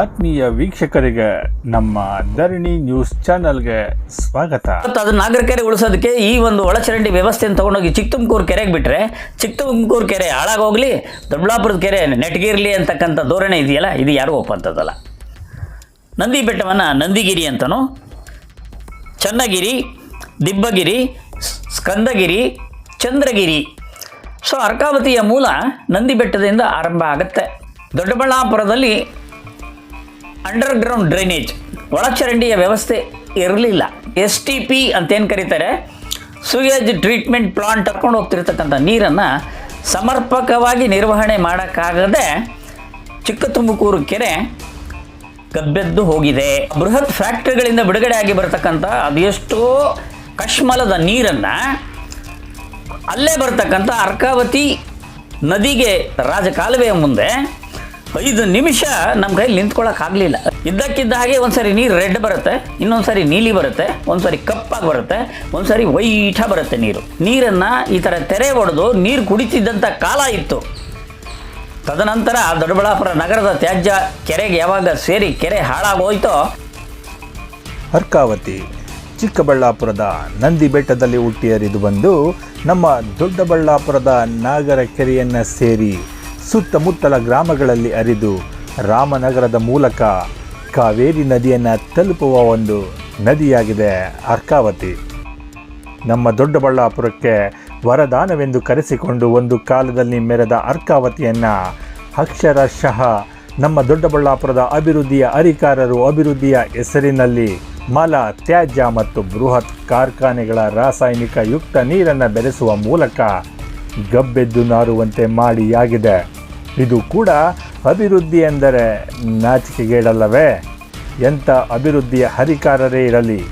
ಆತ್ಮೀಯ ವೀಕ್ಷಕರಿಗೆ ನಮ್ಮ ಧರಣಿ ನ್ಯೂಸ್ ಚಾನೆಲ್ಗೆ ಸ್ವಾಗತ. ಮತ್ತು ಅದನ್ನ ನಾಗರಿಕರೆ ಉಳಿಸೋದಕ್ಕೆ ಈ ಒಂದು ಒಳಚರಂಡಿ ವ್ಯವಸ್ಥೆಯನ್ನು ತಗೊಂಡೋಗಿ ಚಿಕ್ಕತುಮಕೂರು ಕೆರೆಗೆ ಬಿಟ್ಟರೆ ಚಿಕ್ಕತುಮಕೂರು ಕೆರೆ ಹಾಳಾಗೋಗ್ಲಿ, ದೊಡ್ಡಬಳ್ಳಾಪುರದ ಕೆರೆ ನೆಟ್ಗಿರಲಿ ಅಂತಕ್ಕಂಥ ಧೋರಣೆ ಇದೆಯಲ್ಲ, ಇದು ಯಾರು ಒಪ್ಪಂಥದ್ದಲ್ಲ ನಂದಿ ಬೆಟ್ಟವನ್ನು ನಂದಿಗಿರಿ ಅಂತನೋ, ಚನ್ನಗಿರಿ, ದಿಬ್ಬಗಿರಿ, ಸ್ಕಂದಗಿರಿ, ಚಂದ್ರಗಿರಿ. ಸೊ ಅರ್ಕಾವತಿಯ ಮೂಲ ನಂದಿ ಬೆಟ್ಟದಿಂದ ಆರಂಭ ಆಗುತ್ತೆ. ದೊಡ್ಡಬಳ್ಳಾಪುರದಲ್ಲಿ ಅಂಡರ್ಗ್ರೌಂಡ್ ಡ್ರೈನೇಜ್ ಒಳಚರಂಡಿಯ ವ್ಯವಸ್ಥೆ ಇರಲಿಲ್ಲ. ಎಸ್ ಟಿ ಪಿ ಅಂತೇನು ಕರೀತಾರೆ? ಸುಯೇಜ್ ಟ್ರೀಟ್ಮೆಂಟ್ ಪ್ಲಾಂಟ್ ಕರ್ಕೊಂಡು ಹೋಗ್ತಿರ್ತಕ್ಕಂಥ ನೀರನ್ನು ಸಮರ್ಪಕವಾಗಿ ನಿರ್ವಹಣೆ ಮಾಡೋಕ್ಕಾಗದೆ ಚಿಕ್ಕ ತುಮಕೂರು ಕೆರೆ ಗಬ್ಬೆದ್ದು ಹೋಗಿದೆ. ಬೃಹತ್ ಫ್ಯಾಕ್ಟ್ರಿಗಳಿಂದ ಬಿಡುಗಡೆ ಆಗಿ ಬರತಕ್ಕಂಥ ಅದೆಷ್ಟೋ ಕಶ್ಮಲದ ನೀರನ್ನು ಅಲ್ಲೇ ಬರ್ತಕ್ಕಂಥ ಅರ್ಕಾವತಿ ನದಿಗೆ ರಾಜಕಾಲುವೆಯ ಮುಂದೆ ಐದು ನಿಮಿಷ ನಮ್ಮ ಕೈಲಿ ನಿಂತ್ಕೊಳ್ಳೋಕ್ಕಾಗಲಿಲ್ಲ ಇದ್ದಕ್ಕಿದ್ದ ಹಾಗೆ ಒಂದ್ಸರಿ ನೀರು ರೆಡ್ ಬರುತ್ತೆ, ಇನ್ನೊಂದ್ಸರಿ ನೀಲಿ ಬರುತ್ತೆ, ಒಂದ್ಸರಿ ಕಪ್ಪಾಗಿ ಬರುತ್ತೆ, ಒಂದ್ಸರಿ ವೈಟ ಬರುತ್ತೆ ನೀರು. ನೀರನ್ನು ಈ ಥರ ತೆರೆ ಹೊಡೆದು ನೀರು ಕುಡಿತಿದ್ದಂಥ ಕಾಲ ಇತ್ತು. ತದನಂತರ ದೊಡ್ಡಬಳ್ಳಾಪುರ ನಗರದ ತ್ಯಾಜ್ಯ ಕೆರೆಗೆ ಯಾವಾಗ ಸೇರಿ ಕೆರೆ ಹಾಳಾಗೋಯ್ತೋ, ಅರ್ಕಾವತಿ, ಚಿಕ್ಕಬಳ್ಳಾಪುರದ ನಂದಿ ಬೆಟ್ಟದಲ್ಲಿ ಹುಟ್ಟಿ ಹರಿದು ಬಂದು ನಮ್ಮ ದೊಡ್ಡಬಳ್ಳಾಪುರದ ನಾಗರ ಕೆರೆಯನ್ನು ಸೇರಿ ಸುತ್ತಮುತ್ತಲ ಗ್ರಾಮಗಳಲ್ಲಿ ಅರಿದು ರಾಮನಗರದ ಮೂಲಕ ಕಾವೇರಿ ನದಿಯನ್ನು ತಲುಪುವ ಒಂದು ನದಿಯಾಗಿದೆ ಅರ್ಕಾವತಿ. ನಮ್ಮ ದೊಡ್ಡಬಳ್ಳಾಪುರಕ್ಕೆ ವರದಾನವೆಂದು ಕರೆಸಿಕೊಂಡು ಒಂದು ಕಾಲದಲ್ಲಿ ಮೆರೆದ ಅರ್ಕಾವತಿಯನ್ನು ಅಕ್ಷರಶಃ ನಮ್ಮ ದೊಡ್ಡಬಳ್ಳಾಪುರದ ಅಭಿವೃದ್ಧಿಯ ಅಧಿಕಾರರು ಅಭಿವೃದ್ಧಿಯ ಹೆಸರಿನಲ್ಲಿ ಮಲ, ತ್ಯಾಜ್ಯ ಮತ್ತು ಬೃಹತ್ ಕಾರ್ಖಾನೆಗಳ ರಾಸಾಯನಿಕ ಯುಕ್ತ ನೀರನ್ನು ಬೆರೆಸುವ ಮೂಲಕ ಗಬ್ಬೆದ್ದು ನಾರುವಂತೆ ಮಾಡಿಯಾಗಿದೆ ಇದು ಕೂಡ ಅಭಿವೃದ್ಧಿ ಎಂದರೆ ನಾಚಿಕೆಗೇಡಲ್ಲವೇ? ಎಂಥ ಅಭಿವೃದ್ಧಿಯ ಹರಿಕಾರರೇ ಇರಲಿ,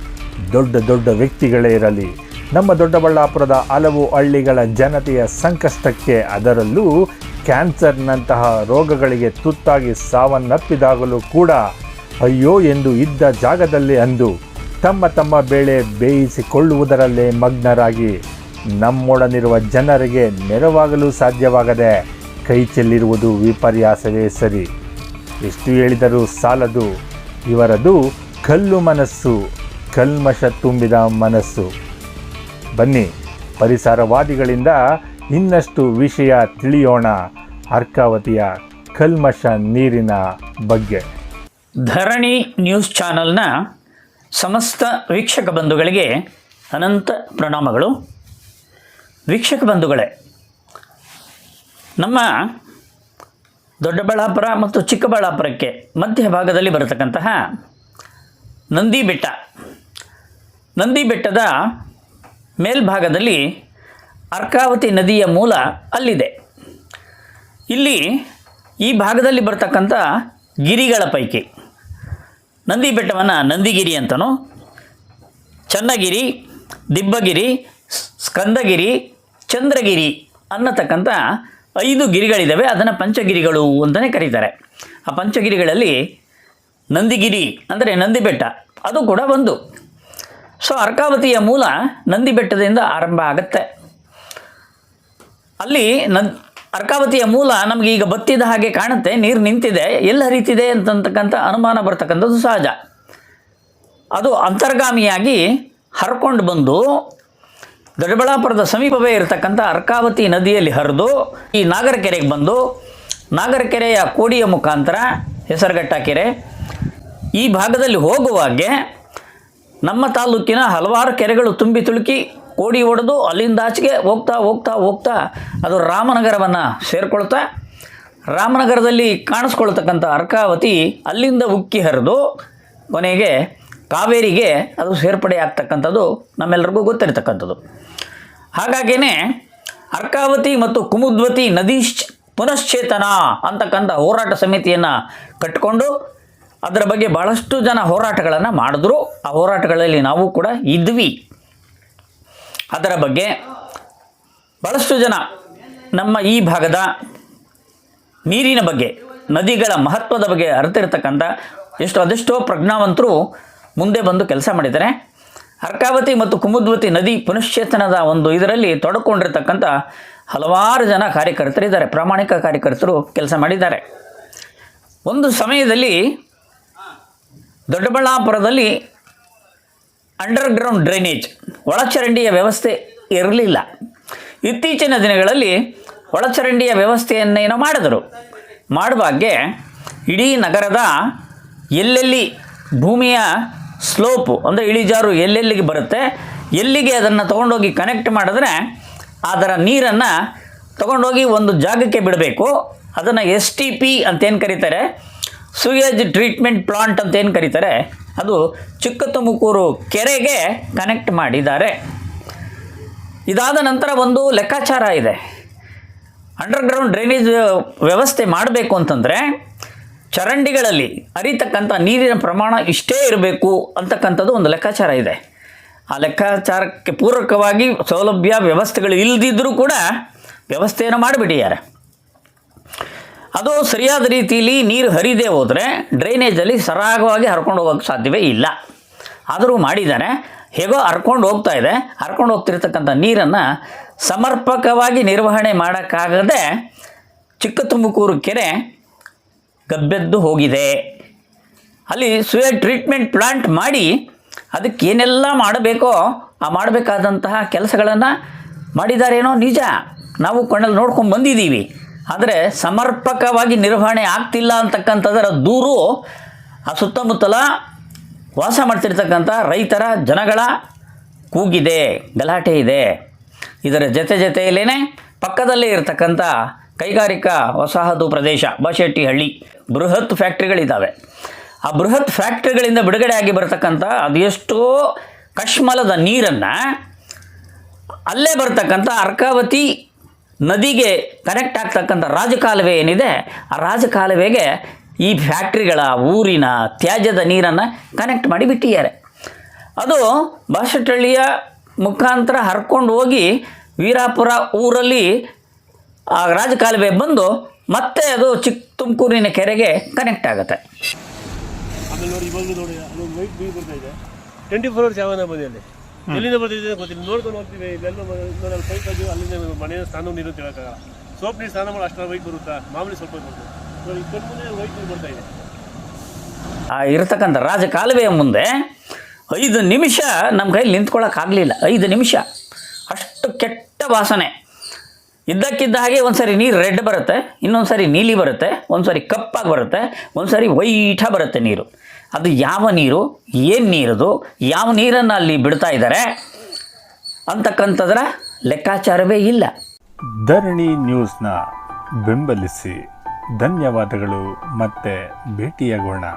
ದೊಡ್ಡ ದೊಡ್ಡ ವ್ಯಕ್ತಿಗಳೇ ಇರಲಿ, ನಮ್ಮ ದೊಡ್ಡಬಳ್ಳಾಪುರದ ಹಲವು ಹಳ್ಳಿಗಳ ಜನತೆಯ ಸಂಕಷ್ಟಕ್ಕೆ ಅದರಲ್ಲೂ ಕ್ಯಾನ್ಸರ್ನಂತಹ ರೋಗಗಳಿಗೆ ತುತ್ತಾಗಿ ಸಾವನ್ನಪ್ಪಿದಾಗಲೂ ಕೂಡ ಅಯ್ಯೋ ಎಂದು ಇದ್ದ ಜಾಗದಲ್ಲಿ ಅಂದು ತಮ್ಮ ತಮ್ಮ ಬೇಳೆ ಬೇಯಿಸಿಕೊಳ್ಳುವುದರಲ್ಲೇ ಮಗ್ನರಾಗಿ ನಮ್ಮೊಡನಿರುವ ಜನರಿಗೆ ನೆರವಾಗಲು ಸಾಧ್ಯವಾಗದೆ ಕೈ ಚೆಲ್ಲಿರುವುದು ವಿಪರ್ಯಾಸವೇ ಸರಿ. ಎಷ್ಟು ಹೇಳಿದರೂ ಸಾಲದು. ಇವರದು ಕಲ್ಲು ಮನಸ್ಸು, ಕಲ್ಮಶ ತುಂಬಿದ ಮನಸ್ಸು. ಬನ್ನಿ, ಪರಿಸರವಾದಿಗಳಿಂದ ಇನ್ನಷ್ಟು ವಿಷಯ ತಿಳಿಯೋಣ ಅರ್ಕಾವತಿಯ ಕಲ್ಮಶ ನೀರಿನ ಬಗ್ಗೆ. ಧರಣಿ ನ್ಯೂಸ್ ಚಾನಲ್ನ ಸಮಸ್ತ ವೀಕ್ಷಕ ಬಂಧುಗಳಿಗೆ ಅನಂತ ಪ್ರಣಾಮಗಳು. ವೀಕ್ಷಕ ಬಂಧುಗಳೇ, ನಮ್ಮ ದೊಡ್ಡಬಳ್ಳಾಪುರ ಮತ್ತು ಚಿಕ್ಕಬಳ್ಳಾಪುರಕ್ಕೆ ಮಧ್ಯ ಭಾಗದಲ್ಲಿ ಬರತಕ್ಕಂತಹ ನಂದಿ ಬೆಟ್ಟ ನಂದಿ ಬೆಟ್ಟದ ಮೇಲ್ಭಾಗದಲ್ಲಿ ಅರ್ಕಾವತಿ ನದಿಯ ಮೂಲ ಅಲ್ಲಿದೆ. ಇಲ್ಲಿ ಈ ಭಾಗದಲ್ಲಿ ಬರತಕ್ಕಂಥ ಗಿರಿಗಳ ಪೈಕಿ ನಂದಿ ಬೆಟ್ಟವನ್ನು ನಂದಿಗಿರಿ ಅಂತನೋ, ಚನ್ನಗಿರಿ, ದಿಬ್ಬಗಿರಿ, ಸ್ಕಂದಗಿರಿ ಚಂದ್ರಗಿರಿ ಅನ್ನತಕ್ಕಂಥ ಐದು ಗಿರಿಗಳಿದ್ದಾವೆ ಅದನ್ನು ಪಂಚಗಿರಿಗಳು ಅಂತಲೇ ಕರೀತಾರೆ. ಆ ಪಂಚಗಿರಿಗಳಲ್ಲಿ ನಂದಿಗಿರಿ ಅಂದರೆ ನಂದಿ ಬೆಟ್ಟ ಅದು ಕೂಡ ಒಂದು. ಸೊ ಅರ್ಕಾವತಿಯ ಮೂಲ ನಂದಿ ಬೆಟ್ಟದಿಂದ ಆರಂಭ ಆಗುತ್ತೆ. ಅಲ್ಲಿ ನನ್, ಅರ್ಕಾವತಿಯ ಮೂಲ ನಮಗೆ ಈಗ ಬತ್ತಿದ ಹಾಗೆ ಕಾಣುತ್ತೆ. ನೀರು ನಿಂತಿದೆ. ಎಲ್ಲಿ ಹರಿತಿದೆ ಅಂತಕ್ಕಂಥ ಅನುಮಾನ ಬರ್ತಕ್ಕಂಥದ್ದು ಸಹಜ. ಅದು ಅಂತರ್ಗಾಮಿಯಾಗಿ ಹರ್ಕೊಂಡು ಬಂದು ದೊಡ್ಡಬಳ್ಳಾಪುರದ ಸಮೀಪವೇ ಇರತಕ್ಕಂಥ ಅರ್ಕಾವತಿ ನದಿಯಲ್ಲಿ ಹರಿದು ಈ ನಾಗರಕೆರೆಗೆ ಬಂದು ನಾಗರಕೆರೆಯ ಕೋಡಿಯ ಮುಖಾಂತರ ಹೆಸರುಘಟ್ಟ ಕೆರೆ ಈ ಭಾಗದಲ್ಲಿ ಹೋಗುವಾಗೆ ನಮ್ಮ ತಾಲೂಕಿನ ಹಲವಾರು ಕೆರೆಗಳು ತುಂಬಿ ತುಳುಕಿ ಕೋಡಿ ಒಡೆದು ಅಲ್ಲಿಂದಾಚೆಗೆ ಹೋಗ್ತಾ ಹೋಗ್ತಾ ಹೋಗ್ತಾ ಅದು ರಾಮನಗರವನ್ನು ಸೇರಿಕೊಳ್ತಾ ರಾಮನಗರದಲ್ಲಿ ಕಾಣಿಸ್ಕೊಳ್ತಕ್ಕಂಥ ಅರ್ಕಾವತಿ ಅಲ್ಲಿಂದ ಉಕ್ಕಿ ಹರಿದು ಕೊನೆಗೆ ಕಾವೇರಿಗೆ ಅದು ಸೇರ್ಪಡೆ ಆಗ್ತಕ್ಕಂಥದ್ದು ನಮ್ಮೆಲ್ಲರಿಗೂ ಗೊತ್ತಿರತಕ್ಕಂಥದ್ದು. ಹಾಗಾಗಿಯೇ ಅರ್ಕಾವತಿ ಮತ್ತು ಕುಮುದ್ವತಿ ನದಿ ಪುನಶ್ಚೇತನ ಅಂತಕ್ಕಂಥ ಹೋರಾಟ ಸಮಿತಿಯನ್ನು ಕಟ್ಟಿಕೊಂಡು ಅದರ ಬಗ್ಗೆ ಭಾಳಷ್ಟು ಜನ ಹೋರಾಟಗಳನ್ನು ಮಾಡಿದ್ರು. ಆ ಹೋರಾಟಗಳಲ್ಲಿ ನಾವು ಕೂಡ ಇದ್ವಿ. ಅದರ ಬಗ್ಗೆ ಭಾಳಷ್ಟು ಜನ ನಮ್ಮ ಈ ಭಾಗದ ನೀರಿನ ಬಗ್ಗೆ, ನದಿಗಳ ಮಹತ್ವದ ಬಗ್ಗೆ ಅರಿತಿರ್ತಕ್ಕಂಥ ಎಷ್ಟು ಅದೆಷ್ಟೋ ಪ್ರಜ್ಞಾವಂತರು ಮುಂದೆ ಬಂದು ಕೆಲಸ ಮಾಡಿದ್ದಾರೆ ಅರ್ಕಾವತಿ ಮತ್ತು ಕುಮುದ್ವತಿ ನದಿ ಪುನಶ್ಚೇತನದ ಒಂದು ಇದರಲ್ಲಿ ತೊಡಕೊಂಡಿರ್ತಕ್ಕಂಥ ಹಲವಾರು ಜನ ಕಾರ್ಯಕರ್ತರಿದ್ದಾರೆ ಪ್ರಾಮಾಣಿಕ ಕಾರ್ಯಕರ್ತರು ಕೆಲಸ ಮಾಡಿದ್ದಾರೆ. ಒಂದು ಸಮಯದಲ್ಲಿ ದೊಡ್ಡಬಳ್ಳಾಪುರದಲ್ಲಿ ಅಂಡರ್ಗ್ರೌಂಡ್ ಡ್ರೈನೇಜ್ ಒಳಚರಂಡಿಯ ವ್ಯವಸ್ಥೆ ಇರಲಿಲ್ಲ. ಇತ್ತೀಚಿನ ದಿನಗಳಲ್ಲಿ ಒಳಚರಂಡಿಯ ವ್ಯವಸ್ಥೆಯನ್ನೇನೋ ಮಾಡಿದರು. ಮಾಡುವಾಗೆ ಇಡೀ ನಗರದ ಎಲ್ಲೆಲ್ಲಿ ಭೂಮಿಯ ಸ್ಲೋಪು ಅಂದರೆ ಇಳಿಜಾರು ಎಲ್ಲೆಲ್ಲಿಗೆ ಬರುತ್ತೆ? ಎಲ್ಲಿಗೆ ಅದನ್ನು ತೊಗೊಂಡೋಗಿ ಕನೆಕ್ಟ್ ಮಾಡಿದ್ರೆ ಅದರ ನೀರನ್ನು ತೊಗೊಂಡೋಗಿ ಒಂದು ಜಾಗಕ್ಕೆ ಬಿಡಬೇಕು. ಅದನ್ನು ಎಸ್ ಟಿ ಪಿ ಅಂತೇನು ಕರೀತಾರೆ? ಸುಯೇಜ್ ಟ್ರೀಟ್ಮೆಂಟ್ ಪ್ಲಾಂಟ್ ಅಂತ ಏನು ಕರೀತಾರೆ? ಅದು ಚಿಕ್ಕ ತುಮಕೂರು ಕೆರೆಗೆ ಕನೆಕ್ಟ್ ಮಾಡಿದ್ದಾರೆ. ಇದಾದ ನಂತರ ಒಂದು ಲೆಕ್ಕಾಚಾರ ಇದೆ. ಅಂಡರ್ಗ್ರೌಂಡ್ ಡ್ರೈನೇಜ್ ವ್ಯವಸ್ಥೆ ಮಾಡಬೇಕು ಅಂತಂದರೆ ಚರಂಡಿಗಳಲ್ಲಿ ಅರಿತಕ್ಕಂಥ ನೀರಿನ ಪ್ರಮಾಣ ಇಷ್ಟೇ ಇರಬೇಕು ಅಂತಕ್ಕಂಥದ್ದು ಒಂದು ಲೆಕ್ಕಾಚಾರ ಇದೆ. ಆ ಲೆಕ್ಕಾಚಾರಕ್ಕೆ ಪೂರಕವಾಗಿ ಸೌಲಭ್ಯ ವ್ಯವಸ್ಥೆಗಳು ಇಲ್ಲದಿದ್ದರೂ ಕೂಡ ವ್ಯವಸ್ಥೆಯನ್ನು ಮಾಡಿಬಿಟ್ಟಿದ್ದಾರೆ ಅದು ಸರಿಯಾದ ರೀತಿಯಲ್ಲಿ ನೀರು ಹರಿದೇ ಹೋದರೆ ಡ್ರೈನೇಜಲ್ಲಿ ಸರಾಗವಾಗಿ ಹರ್ಕೊಂಡು ಹೋಗೋಕ್ಕೆ ಸಾಧ್ಯವೇ ಇಲ್ಲ. ಆದರೂ ಮಾಡಿದ್ದಾರೆ. ಹೇಗೋ ಹರ್ಕೊಂಡು ಹೋಗ್ತಾ ಇದೆ. ಹರ್ಕೊಂಡು ಹೋಗ್ತಿರ್ತಕ್ಕಂಥ ನೀರನ್ನು ಸಮರ್ಪಕವಾಗಿ ನಿರ್ವಹಣೆ ಮಾಡೋಕ್ಕಾಗದೆ ಚಿಕ್ಕ ತುಮಕೂರು ಕೆರೆ ಗಬ್ಬೆದ್ದು ಹೋಗಿದೆ. ಅಲ್ಲಿ ಸುಯ ಟ್ರೀಟ್ಮೆಂಟ್ ಪ್ಲಾಂಟ್ ಮಾಡಿ ಅದಕ್ಕೆ ಏನೆಲ್ಲ ಮಾಡಬೇಕೋ ಆ ಮಾಡಬೇಕಾದಂತಹ ಕೆಲಸಗಳನ್ನು ಮಾಡಿದಾರೇನೋ ನಿಜ. ನಾವು ಕಣ್ಣಲ್ಲಿ ನೋಡ್ಕೊಂಡು ಬಂದಿದ್ದೀವಿ. ಆದರೆ ಸಮರ್ಪಕವಾಗಿ ನಿರ್ವಹಣೆ ಆಗ್ತಿಲ್ಲ ಅಂತಕ್ಕಂಥದ್ರ ದೂರು ಆ ಸುತ್ತಮುತ್ತಲ ವಾಸ ಮಾಡ್ತಿರ್ತಕ್ಕಂಥ ರೈತರ ಜನಗಳ ಕೂಗಿದೆ, ಗಲಾಟೆ ಇದೆ. ಇದರ ಜೊತೆ ಜೊತೆಯಲ್ಲೇ ಪಕ್ಕದಲ್ಲೇ ಇರತಕ್ಕಂಥ ಕೈಗಾರಿಕಾ ವಸಾಹತು ಪ್ರದೇಶ ಬಶೆಟ್ಟಿಹಳ್ಳಿ. ಬೃಹತ್ ಫ್ಯಾಕ್ಟ್ರಿಗಳಿದ್ದಾವೆ ಆ ಬೃಹತ್ ಫ್ಯಾಕ್ಟ್ರಿಗಳಿಂದ ಬಿಡುಗಡೆ ಆಗಿ ಬರತಕ್ಕಂಥ ಅದೆಷ್ಟೋ ಕಶ್ಮಲದ ನೀರನ್ನು ಅಲ್ಲೇ ಬರ್ತಕ್ಕಂಥ ಅರ್ಕಾವತಿ ನದಿಗೆ ಕನೆಕ್ಟ್ ಆಗ್ತಕ್ಕಂಥ ರಾಜಕಾಲುವೆ ಏನಿದೆ, ಆ ರಾಜಕಾಲುವೆಗೆ ಈ ಫ್ಯಾಕ್ಟ್ರಿಗಳ ಊರಿನ ತ್ಯಾಜ್ಯದ ನೀರನ್ನು ಕನೆಕ್ಟ್ ಮಾಡಿ ಬಿಟ್ಟಿದ್ದಾರೆ. ಅದು ಬಾಸಟಳ್ಳಿಯ ಮುಖಾಂತರ ಹರ್ಕೊಂಡು ಹೋಗಿ ವೀರಾಪುರ ಊರಲ್ಲಿ ಆ ರಾಜಕಾಲುವೆ ಬಂದು ಮತ್ತೆ ಅದು ಚಿಕ್ಕ ತುಮಕೂರಿನ ಕೆರೆಗೆ ಕನೆಕ್ಟ್ ಆಗುತ್ತೆ. ಆಮೇಲೆ ನೋಡಿ ಇವಾಗಲೂ ನೋಡಿ ಅದೊಂದು ವೈಟ್ ಬರ್ತಾ ಇದೆ. ಟ್ವೆಂಟಿ ಫೋರ್ ಅವರ್ಸ್ ಯಾವನ ಬದಿಯಲ್ಲಿ? ಎಲ್ಲಿಂದ ಬರ್ತಿದೆ ಗೊತ್ತಿಲ್ಲ. ನೋಡ್ಕೊಂಡು ಹೋಗ್ತೀವಿ ಇಲ್ಲೆಲ್ಲ ಇನ್ನೊಂದು ಪೈಪ್ ಅದು ಅಲ್ಲಿಂದ ಮನೆಯ ಸ್ಥಾನ ನೀರು ಅಂತ ಹೇಳೋಕ್ಕಾಗಲ್ಲ ಸೋಪ್ ನೀರು ಸ್ನಾನ ಮಾಡಿ ಅಷ್ಟರ ವೈಟ್ ಬರುತ್ತಾ? ಮಾಮೂಲಿ ಸ್ವಲ್ಪ ಬರುತ್ತೆ. ನೋಡಿ ವೈಟ್ ನೀರು ಬರ್ತಾ ಇದೆ. ಆ ಇರತಕ್ಕಂಥ ರಾಜಕಾಲುವೆಯ ಮುಂದೆ ಐದು ನಿಮಿಷ ನಮ್ಮ ಕೈಲಿ ನಿಂತ್ಕೊಳ್ಳೋಕ್ಕಾಗಲಿಲ್ಲ ಐದು ನಿಮಿಷ. ಅಷ್ಟು ಕೆಟ್ಟ ವಾಸನೆ. ಇದ್ದಕ್ಕಿದ್ದ ಹಾಗೆ ಒಂದ್ಸರಿ ನೀರು ರೆಡ್ ಬರುತ್ತೆ ಇನ್ನೊಂದು ಸರಿ ನೀಲಿ ಬರುತ್ತೆ ಒಂದು ಕಪ್ಪಾಗಿ ಬರುತ್ತೆ ಒಂದು ಸರಿ ವೈಟ ಬರುತ್ತೆ ನೀರು. ಅದು ಯಾವ ನೀರು, ಏನು ನೀರದು, ಯಾವ ನೀರನ್ನು ಅಲ್ಲಿ ಬಿಡ್ತಾ ಇದ್ದಾರೆ ಅಂತಕ್ಕಂಥದ್ರ ಲೆಕ್ಕಾಚಾರವೇ ಇಲ್ಲ. ಧರಣಿ ನ್ಯೂಸ್ನ ಬೆಂಬಲಿಸಿ ಧನ್ಯವಾದಗಳು ಮತ್ತೆ ಭೇಟಿಯಾಗೋಣ.